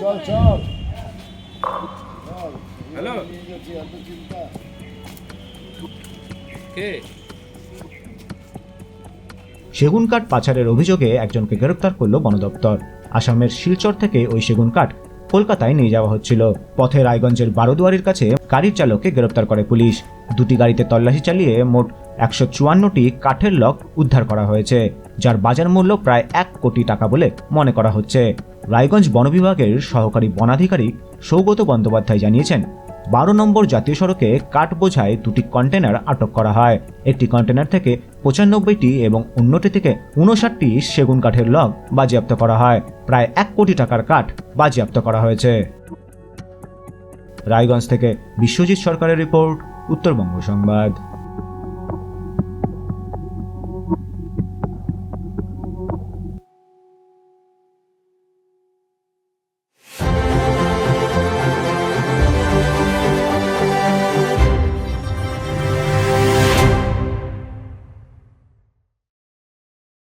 চল চল। হ্যালো। কে? সেগুন কাঠ পাচারের অভিযোগে একজনকে গ্রেপ্তার করল বন দপ্তর আসামের শিলচর থেকে ওই সেগুন কাঠ কলকাতায় নিয়ে যাওয়া হচ্ছিল। পথে রায়গঞ্জের বারোদুয়ারির কাছে গাড়ির চালককে গ্রেপ্তার করে পুলিশ। দুটি গাড়িতে তল্লাশি চালিয়ে মোট একশো চুয়ান্নটি কাঠের লক উদ্ধার করা হয়েছে যার বাজার মূল্য প্রায় এক কোটি টাকা বলে মনে করা হচ্ছে। রায়গঞ্জ বন বিভাগের সহকারী বনাধিকারিক সৌগত বন্দ্যোপাধ্যায় জানিয়েছেন, বারো নম্বর জাতীয় সড়কে কাঠ বোঝায় দুটি কন্টেনার আটক করা হয়। একটি কন্টেনার থেকে পঁচানব্বইটি এবং অন্যটি থেকে উনষাটটি সেগুন কাঠের লগ বাজেয়াপ্ত করা হয়। প্রায় এক কোটি টাকার কাঠ বাজেয়াপ্ত করা হয়েছে। রায়গঞ্জ থেকে বিশ্বজিৎ সরকারের রিপোর্ট, উত্তরবঙ্গ সংবাদ।